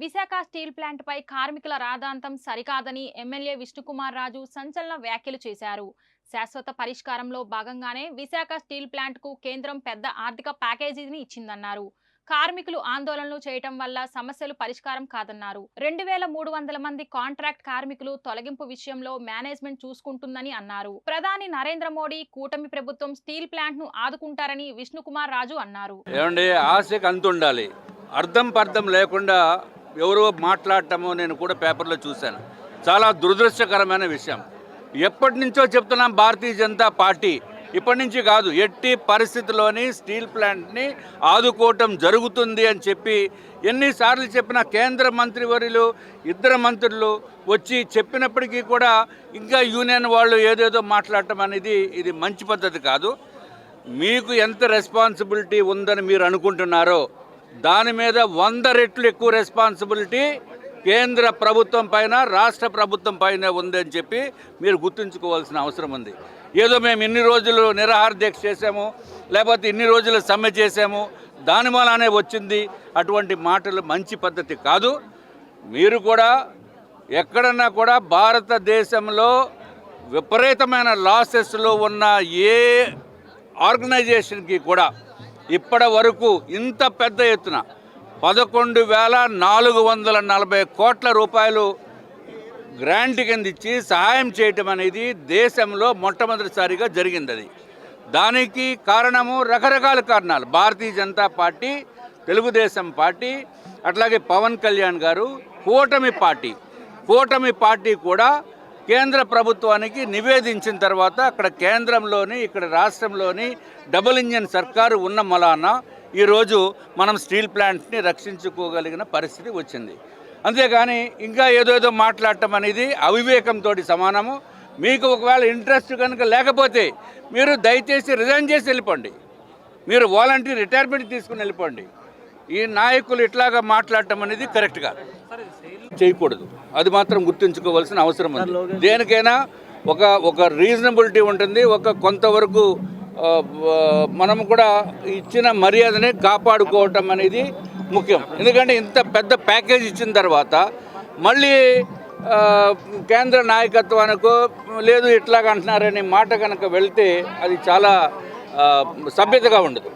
Visakha steel plant పై కార్మికుల రాదాంతం సరికాదని MLA Vishnukumar Raju సంచలన వ్యాఖ్యలు చేశారు. శాశ్వత పరిష్కారంలో భాగంగానే విశాఖ స్టీల్ ప్లాంట్కు కేంద్రం పెద్ద ఆర్థిక ప్యాకేజీని ఇచ్చిందన్నారు. కార్మికులు ఆందోళనలు చేయటం వల్ల సమస్యలు పరిష్కారం కాదన్నారు. రెండు వేల మూడు వందల మంది కాంట్రాక్ట్ కార్మికులు తొలగింపు విషయంలో మేనేజ్మెంట్ చూసుకుంటుందని అన్నారు. ప్రధాని నరేంద్ర మోడీ కూటమి ప్రభుత్వం స్టీల్ ప్లాంట్ను ఆదుకుంటారని విష్ణుకుమార్ రాజు అన్నారు. ఏమండి ఆశకి అంతుండాలి. అర్థం పర్థం లేకుండా ఎవరో మాట్లాడటమో నేను కూడా పేపర్లో చూశాను. చాలా దురదృష్టకరమైన విషయం. ఎప్పటి నుంచో చెప్తున్నాం భారతీయ జనతా పార్టీ. ఇప్పటి నుంచి కాదు ఎట్టి పరిస్థితిలోని స్టీల్ ప్లాంట్ని ఆదుకోవటం జరుగుతుంది అని చెప్పి ఎన్నిసార్లు చెప్పిన కేంద్ర మంత్రివర్యులు ఇద్దరు మంత్రులు వచ్చి చెప్పినప్పటికీ కూడా ఇంకా యూనియన్ వాళ్ళు ఏదేదో మాట్లాడటం అనేది ఇది మంచి పద్ధతి కాదు. మీకు ఎంత రెస్పాన్సిబిలిటీ ఉందని మీరు అనుకుంటున్నారో దాని మీద వంద రెట్లు ఎక్కువ రెస్పాన్సిబిలిటీ కేంద్ర ప్రభుత్వం పైన రాష్ట్ర ప్రభుత్వం పైన ఉందని చెప్పి మీరు గుర్తుంచుకోవాల్సిన అవసరం ఉంది. ఏదో మేము ఇన్ని రోజులు నిరాహార దీక్ష చేసాము లేకపోతే ఇన్ని రోజులు సమ్మె చేసాము దాని వలనే వచ్చింది అటువంటి మాటలు మంచి పద్ధతి కాదు. మీరు కూడా ఎక్కడన్నా కూడా భారతదేశంలో విపరీతమైన లాసెస్లో ఉన్న ఏ ఆర్గనైజేషన్కి కూడా ఇప్పటి వరకు ఇంత పెద్ద ఎత్తున పదకొండు వేల నాలుగు వందల నలభై కోట్ల రూపాయలు గ్రాంట్ కింద ఇచ్చి సహాయం చేయటం అనేది దేశంలో మొట్టమొదటిసారిగా జరిగింది అది దానికి కారణము రకరకాల కారణాలు. భారతీయ జనతా పార్టీ తెలుగుదేశం పార్టీ అట్లాగే పవన్ కళ్యాణ్ గారు కూటమి పార్టీ. కూటమి పార్టీ కూడా కేంద్ర ప్రభుత్వానికి నివేదించిన తర్వాత అక్కడ కేంద్రంలోని ఇక్కడ రాష్ట్రంలోని డబుల్ ఇంజన్ సర్కారు ఉన్న మలాన ఈరోజు మనం స్టీల్ ప్లాంట్ని రక్షించుకోగలిగిన పరిస్థితి వచ్చింది. అంతేగాని ఇంకా ఏదోదో మాట్లాడటం అనేది అవివేకంతో సమానము. మీకు ఒకవేళ ఇంట్రెస్ట్ కనుక లేకపోతే మీరు దయచేసి రిజైన్ చేసి వెళ్ళిపోండి. మీరు వాలంటీర్ రిటైర్మెంట్ తీసుకుని వెళ్ళిపోండి. ఈ నాయకులు ఇట్లాగా మాట్లాడటం అనేది కరెక్ట్ కాదు చేయకూడదు. అది మాత్రం గుర్తుంచుకోవాల్సిన అవసరం ఉంది. దేనికైనా ఒక ఒక రీజనబిలిటీ ఉంటుంది. ఒక కొంతవరకు మనం కూడా ఇచ్చిన మర్యాదని కాపాడుకోవటం అనేది ముఖ్యం. ఎందుకంటే ఇంత పెద్ద ప్యాకేజ్ ఇచ్చిన తర్వాత మళ్ళీ కేంద్ర నాయకత్వానికో లేదు ఇట్లాగ అంటున్నారనే మాట కనుక వెళ్తే అది చాలా సభ్యతగా ఉండదు.